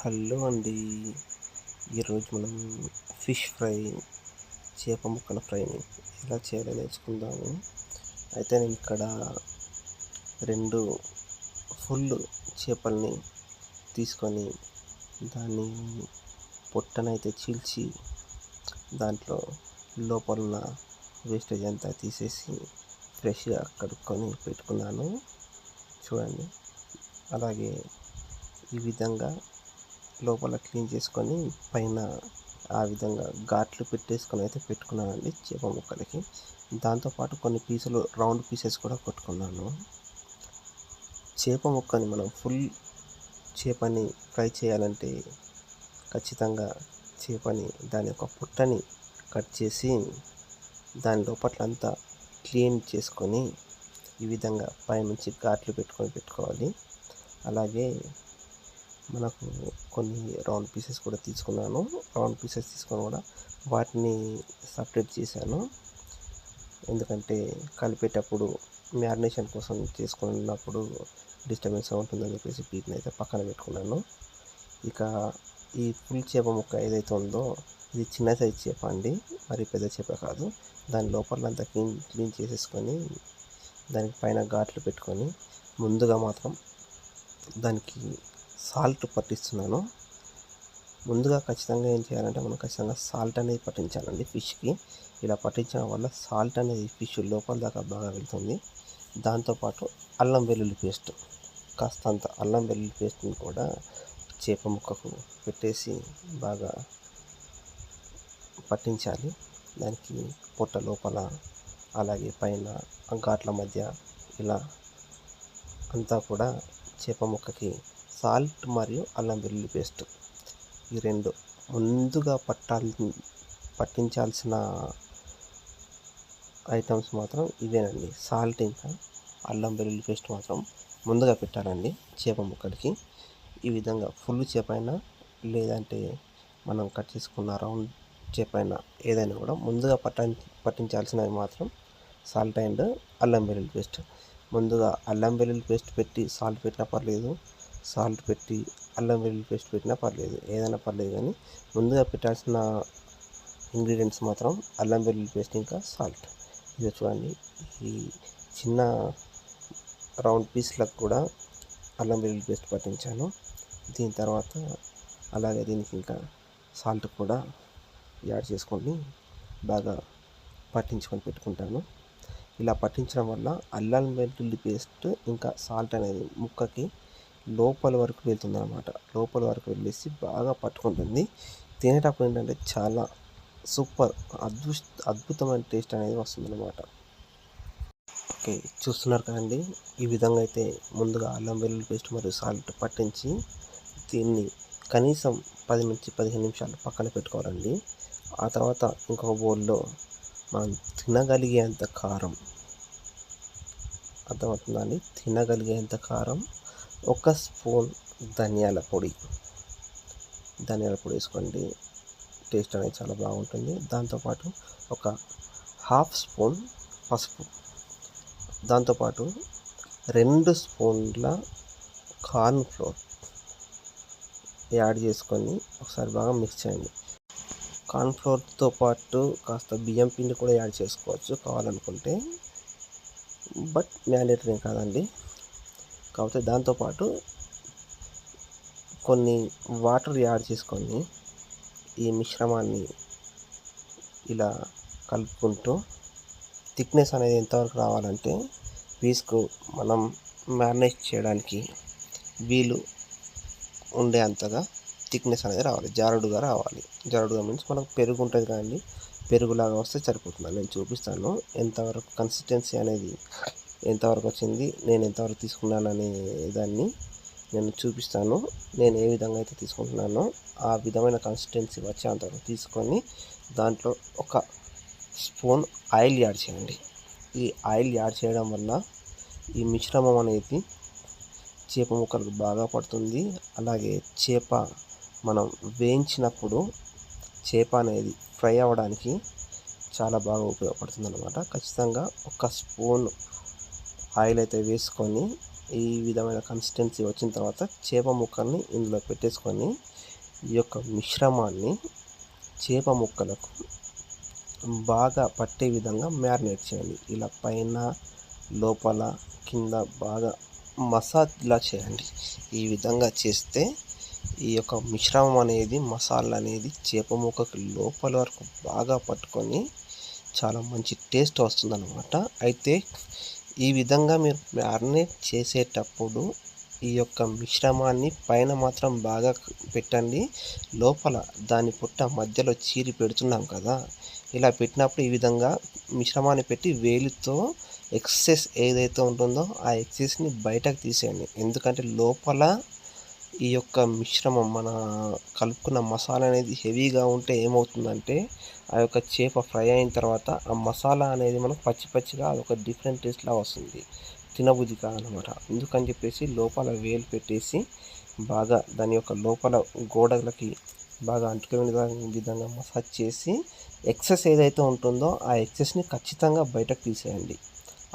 Hello అండి. ఈరోజు మనం ఫిష్ ఫ్రై చేప ముక్కల ఫ్రైని ఎలా చేయాలో నేర్చుకుందాము. అయితే నేను ఇక్కడ రెండు ఫుల్ చేపల్ని తీసుకొని దాన్ని పొట్టనైతే చీల్చి దాంట్లో లోపల ఉన్న వేస్టేజ్ అంతా తీసేసి ఫ్రెష్గా కడుక్కొని పెట్టుకున్నాను. చూడండి. అలాగే ఈ విధంగా లోపల క్లీన్ చేసుకొని పైన ఆ విధంగా ఘాట్లు పెట్టేసుకొని అయితే పెట్టుకున్నానండి చేప ముక్కలకి. దాంతోపాటు కొన్ని పీసులు రౌండ్ పీసెస్ కూడా కొట్టుకున్నాను. చేప ముక్కని మనం ఫుల్ చేపని ఫ్రై చేయాలంటే ఖచ్చితంగా చేపని దాని యొక్క పుట్టని కట్ చేసి దాని లోపట్లంతా క్లీన్ చేసుకొని ఈ విధంగా పైనుంచి ఘాట్లు పెట్టుకొని పెట్టుకోవాలి. అలాగే మనకు కొన్ని రౌండ్ పీసెస్ కూడా తీసుకున్నాను. రౌండ్ పీసెస్ తీసుకొని కూడా వాటిని సపరేట్ చేశాను. ఎందుకంటే కలిపేటప్పుడు మ్యారినేషన్ కోసం చేసుకున్నప్పుడు డిస్టర్బెన్స్ ఉంటుందని చెప్పేసి వీటిని అయితే పక్కన పెట్టుకున్నాను. ఇక ఈ పులి చేప ముక్క ఏదైతే ఉందో ఇది చిన్న సైజ్ చేప అండి. మరి పెద్ద చేప కాదు. దాని లోపలంతా క్లీన్ క్లీన్ చేసేసుకొని దానికి పైన ఘాట్లు పెట్టుకొని ముందుగా మాత్రం దానికి సాల్ట్ పట్టిస్తున్నాను. ముందుగా ఖచ్చితంగా ఏం చేయాలంటే మనం ఖచ్చితంగా సాల్ట్ అనేది పట్టించాలండి ఫిష్కి. ఇలా పట్టించడం వల్ల సాల్ట్ అనేది ఫిష్ లోపల దాకా బాగా వెళ్తుంది. దాంతోపాటు అల్లం వెల్లుల్లి పేస్ట్ కాస్తంత అల్లం వెల్లుల్లి పేస్ట్ని కూడా చేప ముక్కకు పెట్టేసి బాగా పట్టించాలి. దానికి పొట్ట లోపల అలాగే పైన ఘాట్ల మధ్య ఇలా అంతా కూడా చేప ముక్కకి సాల్ట్ మరియు అల్లం వెల్లుల్లి పేస్ట్. ఈ రెండు ముందుగా పట్టాల్ పట్టించాల్సిన ఐటమ్స్ మాత్రం ఇవేనండి. సాల్ట్ ఇంకా అల్లం వెల్లుల్లి పేస్ట్ మాత్రం ముందుగా పెట్టాలండి చేప ముక్కడికి ఈ విధంగా ఫుల్ చేప అయినా లేదంటే మనం కట్ చేసుకున్న రౌండ్ చేప అయినా ఏదైనా కూడా ముందుగా పట్టా పట్టించాల్సినవి మాత్రం సాల్ట్ అండ్ అల్లం వెల్లుల్లి పేస్ట్. ముందుగా అల్లం వెల్లుల్లి పేస్ట్ పెట్టి సాల్ట్ పెట్టినా పర్లేదు సాల్ట్ పెట్టి అల్లం వెల్లుల్లి పేస్ట్ పెట్టినా పర్లేదు. ఏదైనా పర్లేదు కానీ ముందుగా పెట్టాల్సిన ఇంగ్రీడియంట్స్ మాత్రం అల్లం వెల్లుల్లి పేస్ట్ ఇంకా సాల్ట్. ఇది చూడండి. ఈ చిన్న రౌండ్ పీస్లకు కూడా అల్లం వెల్లుల్లి పేస్ట్ పట్టించాను. దీని తర్వాత అలాగే దీనికి ఇంకా సాల్ట్ కూడా యాడ్ చేసుకొని బాగా పట్టించుకొని పెట్టుకుంటాను. ఇలా పట్టించడం వల్ల అల్లం వెల్లుల్లి పేస్ట్ ఇంకా సాల్ట్ అనేది ముక్కకి లోపల వరకు వెళ్తుంది అనమాట లోపల వరకు వెళ్ళేసి బాగా పట్టుకుంటుంది. తినేటప్పుడు ఏంటంటే చాలా సూపర్ అద్భుత అద్భుతమైన టేస్ట్ అనేది వస్తుంది అనమాట ఓకే చూస్తున్నారు కదండి. ఈ విధంగా అయితే ముందుగా అల్లం వెల్లుల్లి పేస్ట్ మరియు సాల్ట్ పట్టించి దీన్ని కనీసం పది నుంచి పదిహేను నిమిషాలు పక్కన పెట్టుకోవాలండి. ఆ తర్వాత ఇంకొక బౌల్లో మనం తినగలిగేంత కారం అర్థమవుతుందండి తినగలిగేంత కారం ఒక స్పూన్ ధనియాల పొడి. ధనియాల పొడి వేసుకోండి. టేస్ట్ అనేది చాలా బాగుంటుంది. దాంతోపాటు ఒక హాఫ్ స్పూన్ పసుపు. దాంతోపాటు రెండు స్పూన్ల కార్న్ ఫ్లోర్ యాడ్ చేసుకొని ఒకసారి బాగా మిక్స్ చేయండి. కార్న్ ఫ్లోర్తో పాటు కాస్త బియ్యం పిండి కూడా యాడ్ చేసుకోవచ్చు కావాలనుకుంటే. బట్ మ్యాండేటరీ కాదండి. కాకపోతే దాంతోపాటు కొన్ని వాటర్ యాడ్ చేసుకొని ఈ మిశ్రమాన్ని ఇలా కలుపుకుంటూ థిక్నెస్ అనేది ఎంతవరకు రావాలంటే పీస్కు మనం మ్యారినేట్ చేయడానికి వీలు ఉండే అంతగా థిక్నెస్ అనేది రావాలి. జారుడుగా రావాలి. జారుడుగా మీన్స్ మనకు పెరుగు ఉంటుంది కానీ పెరుగులాగా వస్తే సరిపోతుంది నేను చూపిస్తాను. ఎంతవరకు కన్సిస్టెన్సీ అనేది ఎంతవరకు వచ్చింది నేను ఎంతవరకు తీసుకున్నాను అనే దాన్ని నేను చూపిస్తాను. నేను ఏ విధంగా అయితే తీసుకుంటున్నానో ఆ విధమైన కన్సిస్టెన్సీ వచ్చేంతవరకు తీసుకొని దాంట్లో ఒక స్పూన్ ఆయిల్ యాడ్ చేయండి. ఈ ఆయిల్ యాడ్ చేయడం వల్ల ఈ మిశ్రమం అనేది చేప ముక్కలకు బాగా పడుతుంది. అలాగే చేప మనం వేయించినప్పుడు చేప అనేది ఫ్రై అవ్వడానికి చాలా బాగా ఉపయోగపడుతుంది అనమాట ఖచ్చితంగా ఒక స్పూన్ ఆయిల్ అయితే వేసుకొని ఈ విధమైన కన్సిస్టెన్సీ వచ్చిన తర్వాత చేప ముక్కల్ని ఇందులో పెట్టేసుకొని ఈ యొక్క మిశ్రమాన్ని చేప ముక్కలకు బాగా పట్టే విధంగా మ్యారినేట్ చేయండి. ఇలా పైన లోపల కింద బాగా మసాజ్ ఇలా చేయండి. ఈ విధంగా చేస్తే ఈ యొక్క మిశ్రమం అనేది మసాలా అనేది చేప ముక్కకు లోపల వరకు బాగా పట్టుకొని చాలా మంచి టేస్ట్ వస్తుందన్నమాట. అయితే ఈ విధంగా మీరు మ్యారినేట్ చేసేటప్పుడు ఈ యొక్క మిశ్రమాన్ని పైన మాత్రం బాగా పెట్టండి. లోపల దాని పుట్ట మధ్యలో చీరి పెడుతున్నాం కదా ఇలా పెట్టినప్పుడు ఈ విధంగా మిశ్రమాన్ని పెట్టి వేలితో ఎక్సెస్ ఏదైతే ఉంటుందో ఆ ఎక్సెస్ని బయటకు తీసేయండి. ఎందుకంటే లోపల ఈ యొక్క మిశ్రమం మన కలుపుకున్న మసాలా అనేది హెవీగా ఉంటే ఏమవుతుందంటే ఆ యొక్క చేప ఫ్రై అయిన తర్వాత ఆ మసాలా అనేది మనకు పచ్చి పచ్చిగా అదొక డిఫరెంట్ టేస్ట్లా వస్తుంది. తినబుద్ధి కాదనమాట ఎందుకని చెప్పేసి లోపల వేలు పెట్టేసి బాగా దాని యొక్క లోపల గోడలకి బాగా అంటుకునే విధంగా మసాజ్ చేసి ఎక్సెస్ ఏదైతే ఉంటుందో ఆ ఎక్సెస్ని ఖచ్చితంగా బయటకు తీసేయండి.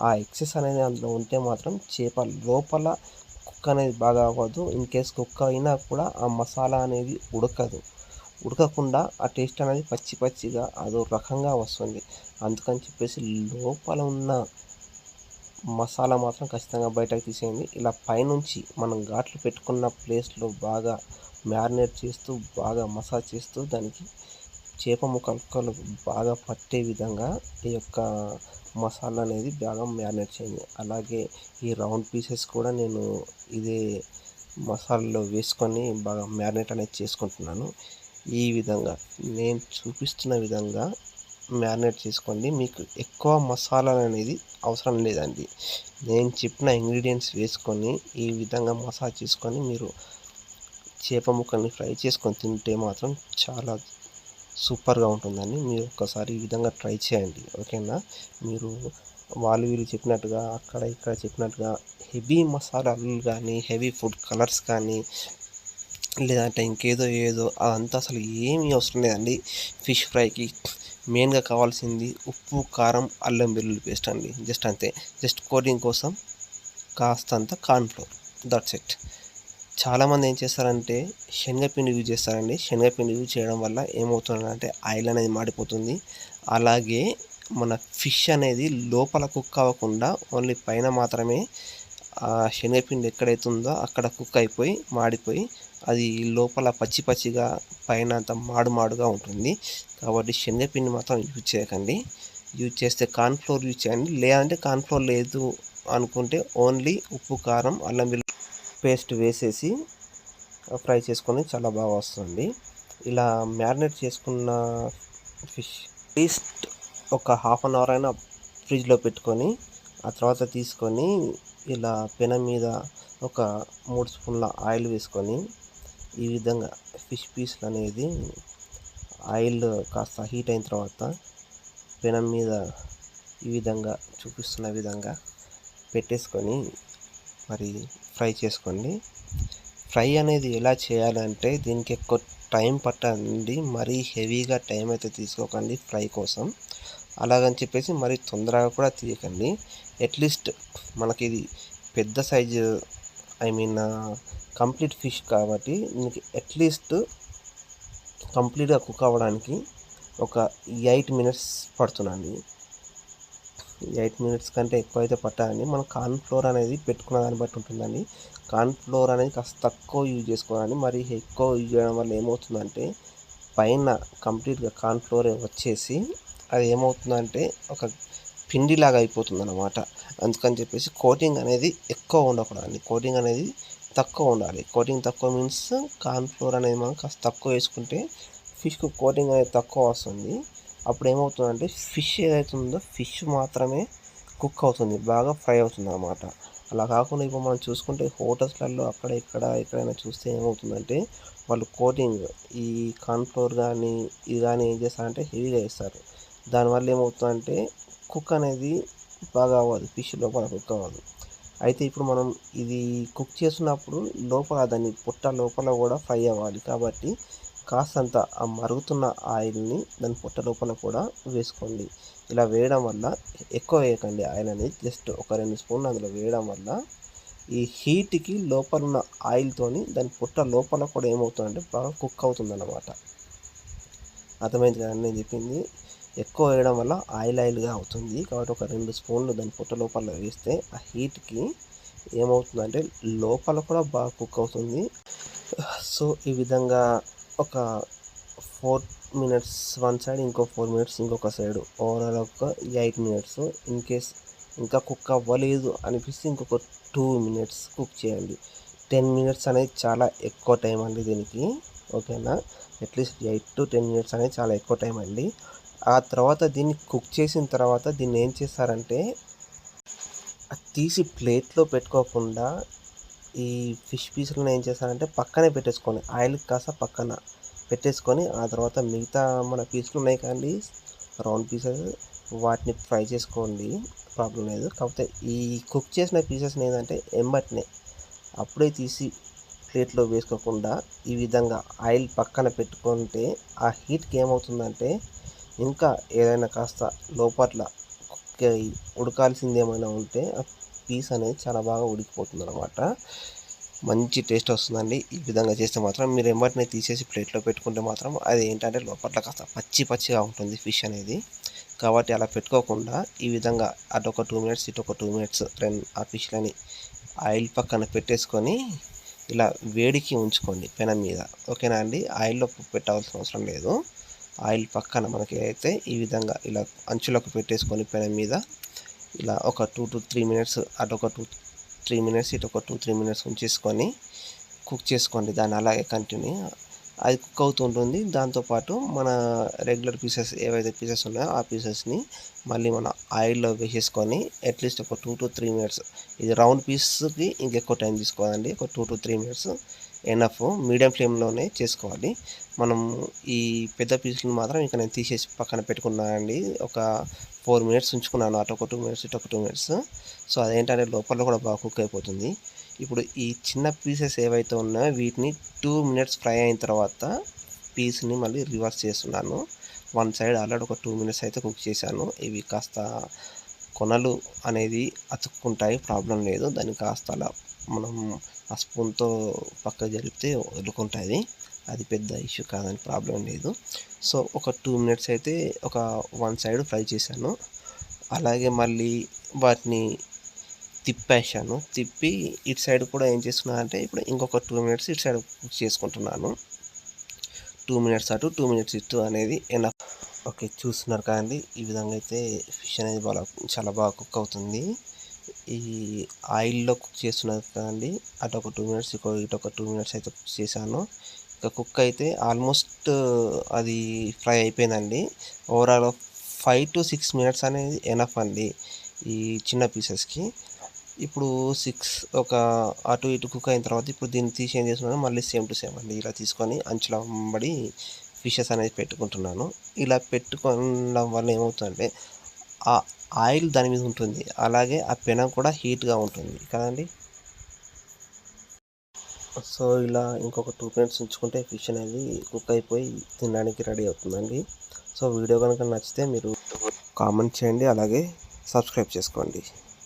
ఆ ఎక్సెస్ అనేది అందులో ఉంటే మాత్రం చేప లోపల కుక్క అనేది బాగా అవ్వదు. ఇన్ కేస్ కుక్క అయినా కూడా ఆ మసాలా అనేది ఉడకదు. ఉడకకుండా ఆ టేస్ట్ అనేది పచ్చి పచ్చిగా అదో రకంగా వస్తుంది. అందుకని చెప్పేసి లోపల ఉన్న మసాలా మాత్రం ఖచ్చితంగా బయటకు తీసేయండి. ఇలా పైనుంచి మనం ఘాట్లు పెట్టుకున్న ప్లేస్లో బాగా మ్యారినేట్ చేస్తూ బాగా మసాజ్ చేస్తూ దానికి చేప ముక్కలు బాగా పట్టే విధంగా ఈ యొక్క మసాలా అనేది బాగా మ్యారినేట్ చేయండి. అలాగే ఈ రౌండ్ పీసెస్ కూడా నేను ఇదే మసాలాలో వేసుకొని బాగా మ్యారినేట్ అనేది చేసుకుంటున్నాను. ఈ విధంగా నేను చూపిస్తున్న విధంగా మ్యారినేట్ చేసుకోండి. మీకు ఎక్కువ మసాలాలు అనేది అవసరం లేదండి. నేను చెప్పిన ఇంగ్రీడియంట్స్ వేసుకొని ఈ విధంగా మసాజ్ చేసుకొని మీరు చేప ముక్కల్ని ఫ్రై చేసుకొని తింటే మాత్రం చాలా సూపర్గా ఉంటుందండి. మీరు ఒక్కసారి ఈ విధంగా ట్రై చేయండి ఓకేనా? మీరు వాళ్ళు వీళ్ళు చెప్పినట్టుగా అక్కడ ఇక్కడ చెప్పినట్టుగా హెవీ మసాలాలు కానీ హెవీ ఫుడ్ కలర్స్ కానీ లేదంటే ఇంకేదో ఏదో అదంతా అసలు ఏమీ అవసరం లేదండి. ఫిష్ ఫ్రైకి మెయిన్గా కావాల్సింది ఉప్పు కారం అల్లం వెల్లుల్లి పేస్ట్ అండి. జస్ట్ అంతే. జస్ట్ కోటింగ్ కోసం కాస్తంత కార్న్ఫ్లోర్. దట్స్ ఇట్ చాలామంది ఏం చేస్తారంటే శనగపిండి యూజ్ చేస్తారండి. శనగపిండి యూజ్ చేయడం వల్ల ఏమవుతుందంటే ఆయిల్ అనేది మాడిపోతుంది. అలాగే మన ఫిష్ అనేది లోపల కుక్ అవ్వకుండా ఓన్లీ పైన మాత్రమే ఆ శనగపిండి ఎక్కడైతే ఉందో అక్కడ కుక్ అయిపోయి మాడిపోయి అది లోపల పచ్చి పచ్చిగా పైన అంత మాడు మాడుగా ఉంటుంది. కాబట్టి శనగపిండి మాత్రం యూజ్ చేయకండి. యూజ్ చేస్తే కార్న్ఫ్లోర్ యూజ్ చేయండి. లేదంటే కార్న్ఫ్లోర్ లేదు అనుకుంటే ఓన్లీ ఉప్పు కారం అల్లం పేస్ట్ వేసేసి ఫ్రై చేసుకొని చాలా బాగా వస్తుంది. ఇలా మ్యారినేట్ చేసుకున్న ఫిష్ అట్లీస్ట్ ఒక హాఫ్ అన్ అవర్ అయినా ఫ్రిడ్జ్లో పెట్టుకొని ఆ తర్వాత తీసుకొని ఇలా పెనం మీద ఒక మూడు స్పూన్ల ఆయిల్ వేసుకొని ఈ విధంగా ఫిష్ పీస్లు అనేది ఆయిల్ కాస్త హీట్ అయిన తర్వాత పెనం మీద ఈ విధంగా చూపిస్తున్న విధంగా పెట్టేసుకొని మరి ఫ్రై చేసుకోండి. ఫ్రై అనేది ఎలా చేయాలంటే దీనికి ఎక్కువ టైం పట్టండి. మరీ హెవీగా టైం అయితే తీసుకోకండి ఫ్రై కోసం. అలాగని చెప్పేసి మరి తొందరగా కూడా తీయకండి. అట్లీస్ట్ మనకి ఇది పెద్ద size I mean complete fish కాబట్టి మీకు అట్లీస్ట్ కంప్లీట్గా కుక్ అవ్వడానికి ఒక ఎయిట్ మినిట్స్ పడుతుందండి. ఎయిట్ మినిట్స్ కంటే ఎక్కువ అయితే పట్టాలండి మనం కార్న్ ఫ్లోర్ అనేది పెట్టుకున్న దాన్ని బట్టి ఉంటుందండి. కార్న్ ఫ్లోర్ అనేది కాస్త తక్కువ యూజ్ చేసుకోవాలండి. మరి ఎక్కువ యూజ్ చేయడం వల్ల ఏమవుతుందంటే పైన కంప్లీట్గా కార్న్ ఫ్లోర్ వచ్చేసి అది ఏమవుతుందంటే ఒక పిండిలాగా అయిపోతుంది అనమాట అందుకని చెప్పేసి కోటింగ్ అనేది ఎక్కువ ఉండకూడదు కోటింగ్ అనేది తక్కువ ఉండాలి. కోటింగ్ తక్కువ మీన్స్ కార్న్ ఫ్లోర్ అనేది మనం కాస్త తక్కువ వేసుకుంటే ఫిష్కు కోటింగ్ అనేది తక్కువ వస్తుంది. అప్పుడు ఏమవుతుందంటే ఫిష్ ఏదైతే ఉందో ఫిష్ మాత్రమే కుక్ అవుతుంది. బాగా ఫ్రై అవుతుంది అనమాట అలా కాకుండా ఇప్పుడు మనం చూసుకుంటే హోటల్స్లలో అక్కడ ఇక్కడ ఎక్కడైనా చూస్తే ఏమవుతుందంటే వాళ్ళు కోటింగ్ ఈ కార్న్ఫ్లోర్ కానీ ఇది కానీ ఏం చేస్తారంటే హెవీగా వేస్తారు. దానివల్ల ఏమవుతుందంటే కుక్ అనేది బాగా అవ్వదు ఫిష్ లోపల కుక్ అవ్వదు. అయితే ఇప్పుడు మనం ఇది కుక్ చేస్తున్నప్పుడు లోపల దాని పుట్ట లోపల కూడా ఫ్రై అవ్వాలి. కాబట్టి కాస్తంత ఆ మరుగుతున్న ఆయిల్ని దాని పొట్ట లోపల కూడా వేసుకోండి. ఇలా వేయడం వల్ల ఎక్కువ వేయకండి ఆయిల్ అనేది. జస్ట్ ఒక రెండు స్పూన్లు అందులో వేయడం వల్ల ఈ హీట్కి లోపల ఉన్న ఆయిల్తోని దాని పుట్ట లోపల కూడా ఏమవుతుందంటే బాగా కుక్ అవుతుంది అన్నమాట అర్థమైంది కదండి నేను చెప్పింది. ఎక్కువ వేయడం వల్ల ఆయిల్ ఆయిల్గా అవుతుంది. కాబట్టి ఒక రెండు స్పూన్లు దాని పొట్ట లోపల వేస్తే ఆ హీట్కి ఏమవుతుందంటే లోపల కూడా బాగా కుక్ అవుతుంది. సో ఈ విధంగా ఒక ఫోర్ మినిట్స్ వన్ సైడ్ ఇంకో ఫోర్ మినిట్స్ ఇంకొక సైడ్ ఓవరాల్ ఒక ఎయిట్ మినిట్స్ ఇన్ కేస్ ఇంకా కుక్ అవ్వలేదు అనిపిస్తే ఇంకొక టూ మినిట్స్ కుక్ చేయండి. టెన్ మినిట్స్ అనేది చాలా ఎక్కువ టైం అండి దీనికి. ఓకేనా? At least eight to ten minutes అనేది చాలా ఎక్కువ టైం అండి. ఆ తర్వాత దీన్ని కుక్ చేసిన తర్వాత దీన్ని ఏం చేస్తారంటే అది తీసి ప్లేట్లో పెట్టుకోకుండా ఈ ఫిష్ పీసులను ఏం చేస్తారంటే పక్కనే పెట్టేసుకోండి ఆయిల్ కాస్త పక్కన పెట్టేసుకొని ఆ తర్వాత మిగతా మన పీసులు ఉన్నాయి కానీ రౌండ్ పీసెస్ వాటిని ఫ్రై చేసుకోండి ప్రాబ్లం లేదు. కాకపోతే ఈ కుక్ చేసిన పీసెస్ని ఏంటంటే ఎంబట్నే అప్పుడే తీసి ప్లేట్లో వేసుకోకుండా ఈ విధంగా ఆయిల్ పక్కన పెట్టుకుంటే ఆ హీట్కి ఏమవుతుందంటే ఇంకా ఏదైనా కాస్త లోపట్ల ఉడకాల్సింది ఏమైనా ఉంటే ఆ పీస్ అనేది చాలా బాగా ఉడికిపోతుంది అనమాట మంచి టేస్ట్ వస్తుందండి. ఈ విధంగా చేస్తే మాత్రం మీరు ఎంబటినే తీసేసి ప్లేట్లో పెట్టుకుంటే మాత్రం అది ఏంటంటే లోపల కాస్త పచ్చి పచ్చిగా ఉంటుంది ఫిష్ అనేది. కాబట్టి అలా పెట్టుకోకుండా ఈ విధంగా అటు ఒక టూ మినిట్స్ ఇటు ఒక టూ మినిట్స్ రెండు ఆ ఫిష్లని ఆయిల్ పక్కన పెట్టేసుకొని ఇలా వేడికి ఉంచుకోండి పెనం మీద. ఓకేనా అండి? ఆయిల్లో పెట్టాల్సిన అవసరం లేదు. ఆయిల్ పక్కన మనకి అయితే ఈ విధంగా ఇలా అంచులకు పెట్టేసుకొని పైన మీద ఇలా ఒక టూ టు త్రీ మినిట్స్ అటు ఒక టూ త్రీ మినిట్స్ ఇటు ఒక టూ త్రీ మినిట్స్ ఉంచేసుకొని కుక్ చేసుకోండి. దాన్ని అలాగే కంటిన్యూ అది కుక్ అవుతుంటుంది దాంతోపాటు మన రెగ్యులర్ పీసెస్ ఏవైతే పీసెస్ ఉన్నాయో ఆ పీసెస్ని మళ్ళీ మన ఆయిల్లో వేసేసుకొని అట్లీస్ట్ ఒక టూ టు త్రీ మినిట్స్ ఇది రౌండ్ పీస్కి ఇంకెక్కువ టైం తీసుకోవాలండి. ఒక two to three minutes enough medium ఫ్లేమ్లోనే చేసుకోవాలి. మనం ఈ పెద్ద పీసులు మాత్రం ఇంకా నేను తీసేసి పక్కన పెట్టుకున్నానండి. ఒక ఫోర్ మినిట్స్ ఉంచుకున్నాను. అటు ఒక టూ మినిట్స్ ఇటు ఒక టూ మినిట్స్ సో అదేంటంటే లోపల కూడా బాగా కుక్ అయిపోతుంది. ఇప్పుడు ఈ చిన్న పీసెస్ ఏవైతే ఉన్నాయో వీటిని టూ మినిట్స్ ఫ్రై అయిన తర్వాత పీస్ని మళ్ళీ రివర్స్ చేస్తున్నాను. వన్ సైడ్ ఆల్రెడీ ఒక టూ మినిట్స్ అయితే కుక్ చేశాను. ఇవి కాస్త కొనలు అనేది అతుక్కుంటాయి ప్రాబ్లం లేదు. దాన్ని కాస్త అలా మనం ఆ స్పూన్తో పక్క జరిపితే వదులుకుంటుంది అది పెద్ద ఇష్యూ కాదని ప్రాబ్లం లేదు. సో ఒక టూ మినిట్స్ అయితే ఒక వన్ సైడ్ ఫ్రై చేశాను. అలాగే మళ్ళీ వాటిని తిప్పేసాను తిప్పి ఇటు సైడ్ కూడా ఏం చేస్తున్నాను అంటే ఇప్పుడు ఇంకొక టూ మినిట్స్ ఇటు సైడ్ కుక్ చేసుకుంటున్నాను. టూ మినిట్స్ అటు టూ మినిట్స్ ఇటు అనేది ఎనఫ్ ఓకే చూస్తున్నారు కదండి ఈ విధంగా అయితే ఫిష్ అనేది బాగా చాలా బాగా కుక్ అవుతుంది. ఈ ఆయిల్లో కుక్ చేస్తున్నారు కదండి అటు ఒక టూ మినిట్స్ ఇటు ఇటు ఒక టూ మినిట్స్ అయితే కుక్ చేశాను. ఇంకా కుక్ అయితే ఆల్మోస్ట్ అది ఫ్రై అయిపోయిందండి. Overall five to six minutes అనేది ఎనఫ్ అండి ఈ చిన్న పీసెస్కి ఇప్పుడు సిక్స్ ఒక అటు ఇటు కుక్ అయిన తర్వాత ఇప్పుడు దీన్ని తీసి ఏం చేస్తున్నాను మళ్ళీ సేమ్ టు సేమ్ అండి. ఇలా తీసుకొని అంచుల వెంబడి ఫిషెస్ అనేది పెట్టుకుంటున్నాను. ఇలా పెట్టుకోవడం వల్ల ఏమవుతుందంటే ఆ ఆయిల్ దాని మీద ఉంటుంది. అలాగే ఆ పెనం కూడా హీట్గా ఉంటుంది. కదండి? సో ఇలా ఇంకొక టూ మినిట్స్ ఉంచుకుంటే ఫిష్ అనేది కుక్ అయిపోయి తినడానికి రెడీ అవుతుందండి. సో వీడియో కనుక నచ్చితే మీరు కామెంట్ చేయండి. అలాగే సబ్స్క్రైబ్ చేసుకోండి.